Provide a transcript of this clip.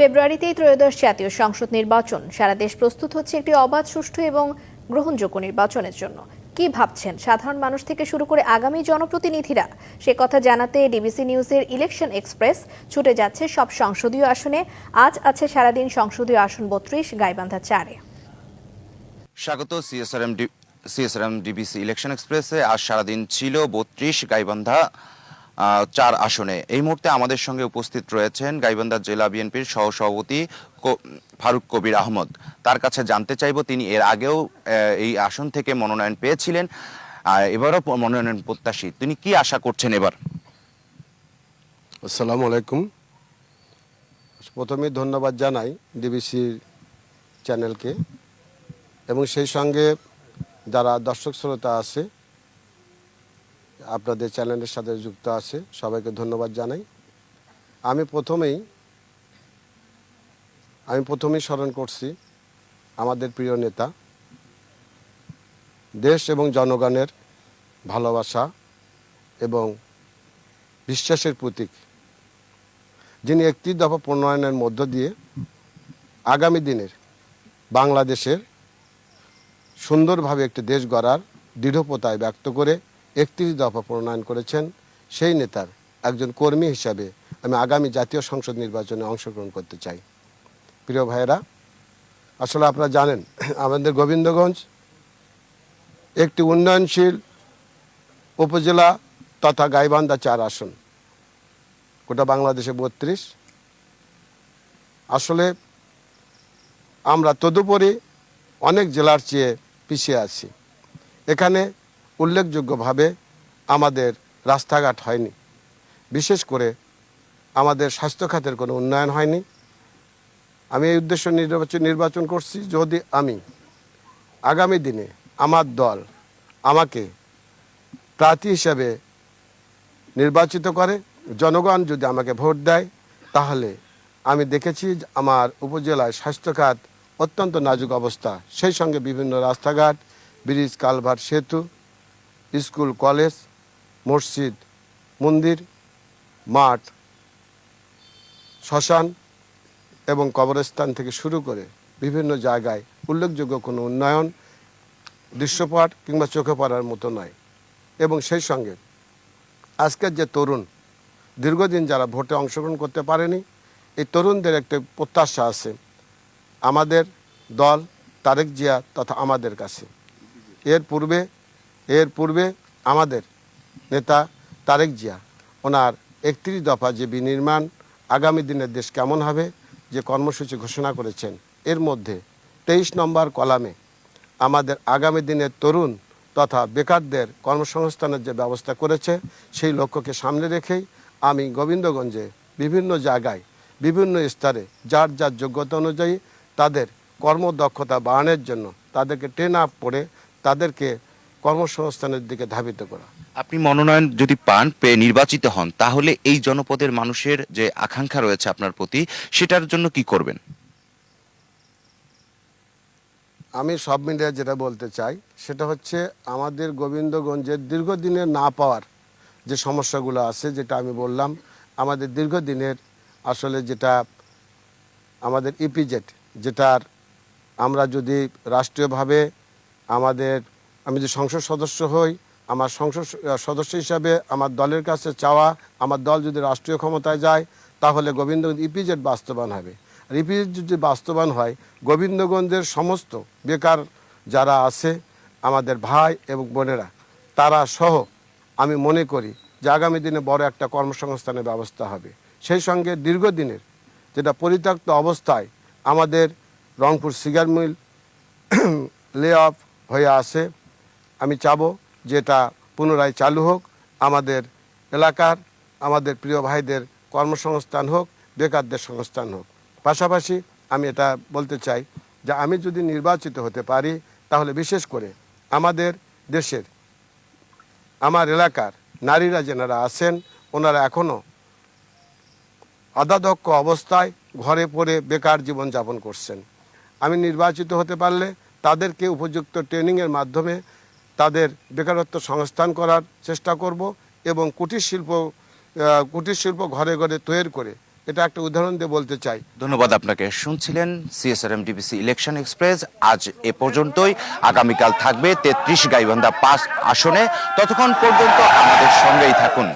ফেব্রুয়ারিতেই ত্রয়োদশ জাতীয় সংসদ নির্বাচন। সারা দেশ প্রস্তুত হচ্ছে একটি অবাধ, সুষ্ঠু এবং গ্রহণযোগ্য নির্বাচনের জন্য। কি ভাবছেন সাধারণ মানুষ থেকে শুরু করে আগামী জনপ্রতিনিধিরা? সে কথা জানাতে ডিবিসি নিউজের ইলেকশন এক্সপ্রেস ছুটে যাচ্ছে সব সংসদীয় আসনে। আজ আছে সারাদিন সংসদীয় আসন বত্রিশ, গাইবান্ধা চারে। স্বাগত, সিএসআরএম সিএসআরএম ডিবিসি ইলেকশন এক্সপ্রেসে। আজ সারাদিন ছিল বত্রিশ, গাইবান্ধা চার আসনে। এই মুহূর্তে আমাদের সঙ্গে উপস্থিত রয়েছেন গাইবান্ধা জেলা বিএনপির সহসভাপতি ফারুক কবির আহমদ। তার কাছে জানতে চাইব, তিনি এর আগেও এই আসন থেকে মনোনয়ন পেয়েছিলেন। এবারও মনোনয়ন প্রত্যাশী। তিনি কি আশা করছেন এবার? আসসালামু আলাইকুম। প্রথমে ধন্যবাদ জানাই ডিবিসি চ্যানেলকে। এবং সেই সঙ্গে যারা দর্শক শ্রোতা আছে আপনাদের চ্যানেলের সাথে যুক্ত আছে, সবাইকে ধন্যবাদ জানাই। আমি প্রথমেই আমি প্রথমেই স্মরণ করছি আমাদের প্রিয় নেতা, দেশ এবং জনগণের ভালোবাসা এবং বিশ্বাসের প্রতীক, যিনি একটি দফা প্রণয়নের মধ্য দিয়ে আগামী দিনের বাংলাদেশের সুন্দরভাবে একটি দেশ গড়ার দৃঢ়পতায় ব্যক্ত করে একত্রিশ দফা প্রণয়ন করেছেন। সেই নেতার একজন কর্মী হিসাবে আমি আগামী জাতীয় সংসদ নির্বাচনে অংশগ্রহণ করতে চাই। প্রিয় ভাইয়েরা, আসলে আপনারা জানেন, আমাদের গোবিন্দগঞ্জ একটি উন্নয়নশীল উপজেলা তথা গাইবান্ধা চার আসন। গোটা বাংলাদেশে বত্রিশ। আসলে আমরা তদুপরি অনেক জেলার চেয়ে পিছিয়ে আছি। এখানে উল্লেখযোগ্যভাবে আমাদের রাস্তাঘাট হয়নি। বিশেষ করে আমাদের স্বাস্থ্য খাতের কোনো উন্নয়ন হয়নি। আমি এই উদ্দেশ্য নির্বাচন নির্বাচন করছি যদি আমি আগামী দিনে আমার দল আমাকে প্রার্থী হিসাবে নির্বাচিত করে, জনগণ যদি আমাকে ভোট দেয়, তাহলে আমি দেখেছি আমার উপজেলায় স্বাস্থ্যখাত অত্যন্ত নাজুক অবস্থা। সেই সঙ্গে বিভিন্ন রাস্তাঘাট, ব্রিজ কালভার সেতু স্কুল, কলেজ, মসজিদ, মন্দির, মাঠ, শ্মশান এবং কবরস্থান থেকে শুরু করে বিভিন্ন জায়গায় উল্লেখযোগ্য কোনো উন্নয়ন, দৃশ্যপাট কিংবা চোখে পড়ার মতো নয়। এবং সেই সঙ্গে আজকের যে তরুণ, দীর্ঘদিন যারা ভোটে অংশগ্রহণ করতে পারেনি, এই তরুণদের একটা প্রত্যাশা আছে। আমাদের দল তারেক জিয়া তথা আমাদের কাছে। এর পূর্বে এর পূর্বে আমাদের নেতা তারেক জিয়া, ওনার একত্রিশ দফা যে বিনির্মাণ আগামী দিনের দেশ কেমন হবে, যে কর্মসূচি ঘোষণা করেছেন, এর মধ্যে তেইশ নম্বর কলামে আমাদের আগামী দিনের তরুণ তথা বেকারদের কর্মসংস্থানের যে ব্যবস্থা করেছে, সেই লক্ষ্যকে সামনে রেখেই আমি গোবিন্দগঞ্জে বিভিন্ন জায়গায়, বিভিন্ন স্তরে যার যার যোগ্যতা অনুযায়ী তাদের কর্মদক্ষতা বাড়ানোর জন্য তাদেরকে ট্রেন আপ করে তাদেরকে কর্মসংস্থানের দিকে ধাবিত করা। আপনি মনোনয়ন যদি পান পেয়ে নির্বাচিত হন তাহলে এই জনপদের মানুষের যে আকাঙ্ক্ষা রয়েছে আপনার প্রতি সেটার জন্য কি করবেন? আমি সব মিলিয়ে যেটা বলতে চাই সেটা হচ্ছে আমাদের গোবিন্দগঞ্জের দীর্ঘদিনের না পাওয়ার যে সমস্যাগুলো আছে যেটা আমি বললাম আমাদের দীর্ঘদিনের আসলে যেটা আমাদের ইপিজেট যেটার আমরা যদি রাষ্ট্রীয়ভাবে আমাদের আমি যদি সংসদ সদস্য হই, আমার সংসদ সদস্য হিসাবে আমার দলের কাছে চাওয়া, আমার দল যদি রাষ্ট্রীয় ক্ষমতায় যায়, তাহলে গোবিন্দগঞ্জ ইপিজেড বাস্তবায়ন হবে। আর ইপিজেড যদি বাস্তবায়ন হয়, গোবিন্দগঞ্জের সমস্ত বেকার যারা আছে, আমাদের ভাই এবং বোনেরা, তারা সহ আমি মনে করি যে আগামী দিনে বড় একটা কর্মসংস্থানের ব্যবস্থা হবে। সেই সঙ্গে দীর্ঘদিনের যেটা পরিত্যক্ত অবস্থায় আমাদের রংপুর সিগার মিল লে অফ হয়ে আছে আমি চাবো যেটা পুনরায় চালু হোক, আমাদের এলাকার, আমাদের প্রিয় ভাইদের কর্মসংস্থান হোক, বেকারদের সংস্থান হোক। পাশাপাশি আমি এটা বলতে চাই যে আমি যদি নির্বাচিত হতে পারি, তাহলে বিশেষ করে আমাদের দেশের, আমার এলাকার নারীরা যেনারা আছেন, ওনারা এখনও অদাদক্ষ অবস্থায় ঘরে পড়ে বেকার জীবন যাপন করছেন। আমি নির্বাচিত হতে পারলে তাদেরকে উপযুক্ত ট্রেনিংয়ের মাধ্যমে তাদের বেকারত্ব সংস্থান করার চেষ্টা করব এবং কুটির শিল্প কুটির শিল্প ঘরে ঘরে তৈরি করে। এটা একটা উদাহরণ দিয়ে বলতে চাই। ধন্যবাদ আপনাকে। শুনছিলেন সিএসআরএম ডিবিসি ইলেকশন এক্সপ্রেস আজ এ পর্যন্তই। আগামীকাল থাকবে তেত্রিশ গাইবান্ধা পাঁচ আসনে। ততক্ষণ পর্যন্ত আমাদের সঙ্গেই থাকুন।